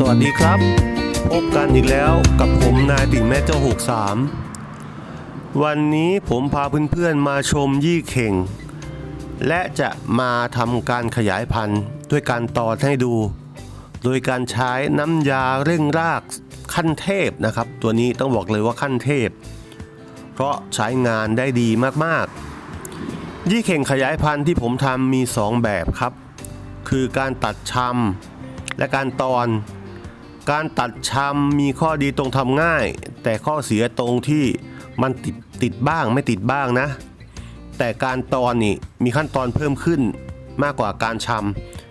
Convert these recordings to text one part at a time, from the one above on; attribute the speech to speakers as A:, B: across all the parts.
A: สวัสดีครับ พบกันอีกแล้วกับผมนายติ่งแม่เจ้า 63 วันนี้ผมพาเพื่อนๆมาชมยี่เข่ง และจะมาทำการขยายพันธุ์ด้วยการตอดให้ดู โดยการใช้น้ำยาเร่งรากขั้นเทพนะครับ ตัวนี้ต้องบอกเลยว่าขั้นเทพ เพราะใช้งานได้ดีมากๆ ยี่เข่งขยายพันธุ์ที่ผมทำมี 2 แบบครับ คือการตัดชำและการตอน การตัดชำมีข้อดีตรงทำง่าย แต่ข้อเสียตรงที่มันติดติดบ้างไม่ติดบ้างนะ แต่การตอนนี่มีขั้นตอนเพิ่มขึ้นมากกว่าการช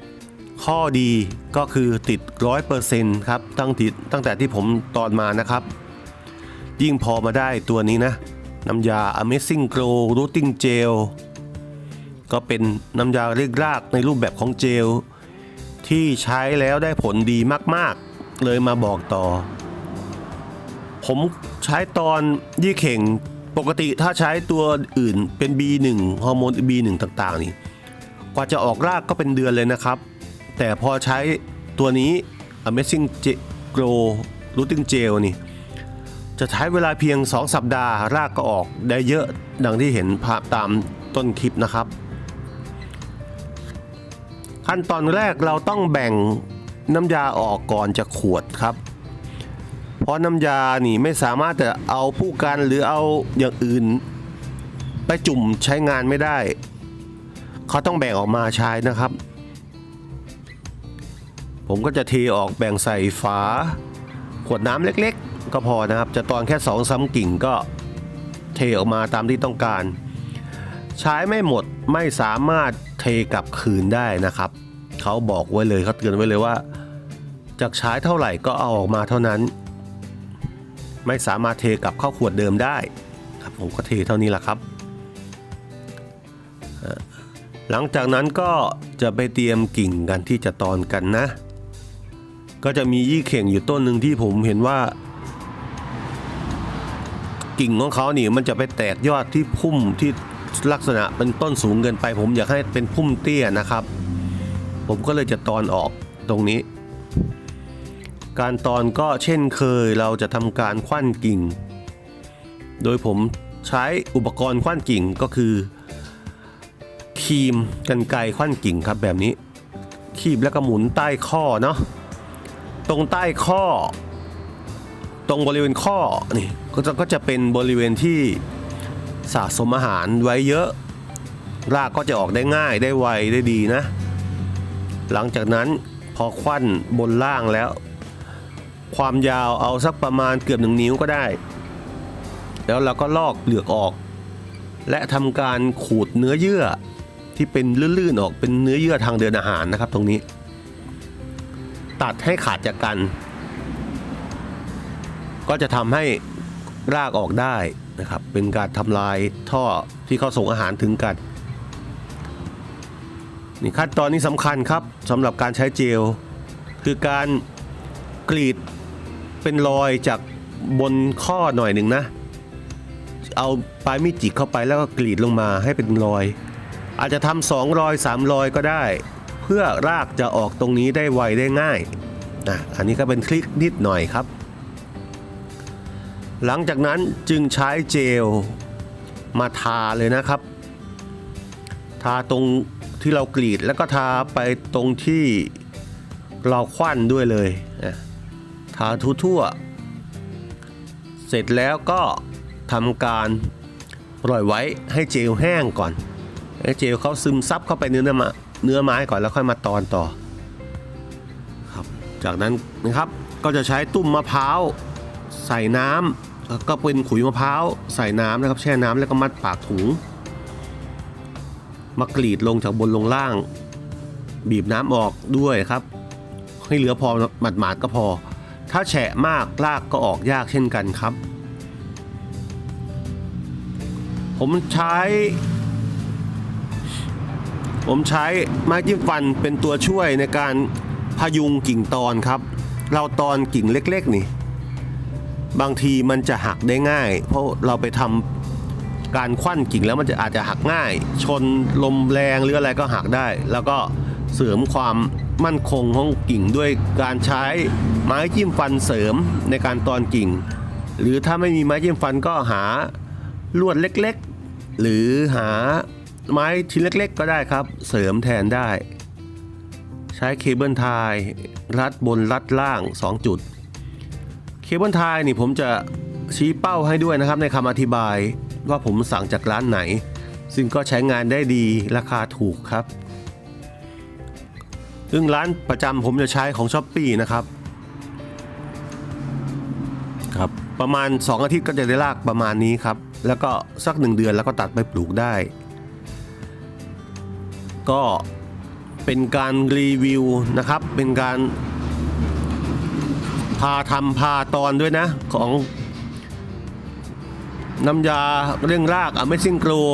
A: ำข้อดีก็คือติดร้อยเปอร์เซ็นต์ครับตั้งติดตั้งแต่ที่ผมตอนมานะครับ ยิ่งพอมาได้ตัวนี้นะ น้ำยา Amazing Glow Rooting Gel ก็เป็นน้ำยาเรียกรากในรูปแบบของเจลที่ใช้แล้วได้ผลดีมากๆ เลยมาบอกต่อ ผมใช้ตอนยี่เข่งปกติถ้าใช้ตัวอื่นเป็น B1 ฮอร์โมน B1 ต่างๆ นี่ กว่าจะออกรากก็เป็นเดือนเลยนะครับ แต่พอใช้ตัวนี้ Amazing Grow Rooting Gel นี่ จะใช้เวลาเพียง 2 สัปดาห์ รากก็ออกได้เยอะดังที่เห็นภาพตามต้นคลิปนะครับ ขั้นตอนแรกเราต้องแบ่ง น้ำยาออกก่อนจะขวดครับ เพราะน้ำยานี่ไม่สามารถจะเอาผู้กันหรือเอาอย่างอื่น ไปจุ่มใช้งานไม่ได้ เขาต้องแบ่งออกมาใช้นะครับ ผมก็จะเทออกแบ่งใส่ฝา ขวดน้ำเล็กๆ ก็พอนะครับ จะตอนแค่สองซ้ำกิ่งก็เทออกมาตามที่ต้องการ ใช้ไม่หมดไม่สามารถเทกลับคืนได้นะครับ เขาบอกไว้เลยเขาเตือนไว้เลยว่า จากใช้เท่าไหร่ก็เอาออกมาเท่านั้น ไม่สามารถเทกลับเข้าขวดเดิมได้ครับผมก็เทเท่านี้แหละครับ หลังจากนั้นก็จะไปเตรียมกิ่งกันที่จะตอนกันนะ ก็จะมียี่เข่งอยู่ต้นหนึ่งที่ผมเห็นว่า กิ่งของเขานี่มันจะไปแตกยอดที่พุ่มที่ลักษณะเป็นต้นสูงเกินไป ผมอยากให้เป็นพุ่มเตี้ยนะครับ ผมก็เลยจะตอนออกตรงนี้ การตอนก็เช่นเคยเราจะทำการคว้านกิ่ง โดยผมใช้อุปกรณ์คว้านกิ่งก็คือครีมกันไกคว้านกิ่งครับแบบนี้คีบแล้วก็หมุนใต้ข้อเนาะตรงใต้ข้อ ตรงบริเวณข้อนี่ก็จะก็จะเป็นบริเวณที่สะสมอาหารไว้เยอะรากก็จะออกได้ง่ายได้ไวได้ดีนะ หลังจากนั้นพอควันบนล่างแล้ว ความยาวเอาสักประมาณเกือบหนึ่งนิ้วก็ได้ แล้วเราก็ลอกเปลือกออก และทำการขูดเนื้อเยื่อที่เป็นลื่นๆออกเป็นเนื้อเยื่อทางเดินอาหารนะครับ ตรงนี้ ตัดให้ขาดจากกัน ก็จะทำให้รากออกได้นะครับ เป็นการทำลายท่อที่เขาส่งอาหารถึงกันนี่ขั้นตอนนี้สำคัญครับสำหรับการใช้เจล คือการ กรีดเป็นรอยจากบนข้อหน่อยหนึ่งนะ เอาปลายมีดจิกเข้าไปแล้วก็กรีดลงมาให้เป็นรอย อาจจะทำสองรอยสามรอยก็ได้ เพื่อรากจะออกตรงนี้ได้ไวได้ง่ายนะอันนี้ก็เป็นคลิกนิดหน่อยครับ หลังจากนั้นจึงใช้เจลมาทาเลยนะครับ ทาตรงที่เรากรีดแล้วก็ทาไปตรงที่เราควันด้วยเลยนะ ทาทั่ว เสร็จแล้วก็ทำการปล่อยไว้ให้เจลแห้งก่อน ให้เจลเขาซึมซับเข้าไปเนื้อไม้เนื้อไม้ก่อนแล้วค่อยมาตอนต่อครับจากนั้นนะครับก็จะใช้ตุ้มมะพร้าวใส่น้ำแล้วก็เป็นขุยมะพร้าวใส่น้ำนะครับแช่น้ำแล้วก็มัดปากถุงมากรีดลงจากบนลงล่าง บีบน้ำออกด้วยครับ ให้เหลือพอหมาดๆก็พอ ถ้าแฉะมากรากก็ออกยากเช่นกันครับ ผมใช้ ผมใช้ไม้จิ้มฟันเป็นตัวช่วยในการพยุงกิ่งตอนครับ เราตอนกิ่งเล็กๆนี่ บางทีมันจะหักได้ง่าย เพราะเราไปทำการคว้นกิ่งแล้วมันจะอาจจะหักง่าย ชนลมแรงหรืออะไรก็หักได้ แล้วก็เสริมความมั่นคงของกิ่งด้วยการใช้ ไม้จิ้มฟันเสริมในการตอนกิ่ง หรือถ้าไม่มีไม้จิ้มฟันก็หาลวดเล็กๆ หรือหาไม้ชิ้นเล็กๆ ก็ได้ครับ เสริมแทนได้ ใช้เคเบิลไทยรัดบนรัดล่าง 2 จุด เคเบิลไทยนี่ผมจะชี้เป้าให้ด้วยนะครับในคำอธิบายว่าผมสั่งจากร้านไหน ซึ่งก็ใช้งานได้ดีราคาถูกครับซึ่งร้านประจำผมจะใช้ของช้อปปีนะครับ ครับประมาณ 2 อาทิตย์ก็จะได้รากประมาณนี้ครับ แล้วก็สัก 1 เดือนแล้วก็ตัดไปปลูกได้ ก็เป็นการรีวิวนะครับ เป็นการพาทำพาตอนด้วยนะของน้ำยาเร่งราก Amazing Grow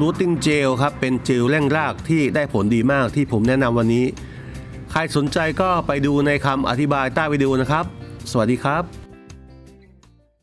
A: Rooting Gel ครับ เป็นเจลเร่งรากที่ได้ผลดีมากที่ผมแนะนำวันนี้ ใครสนใจก็ไปดูในคำอธิบายใต้วิดีโอนะครับ สวัสดีครับ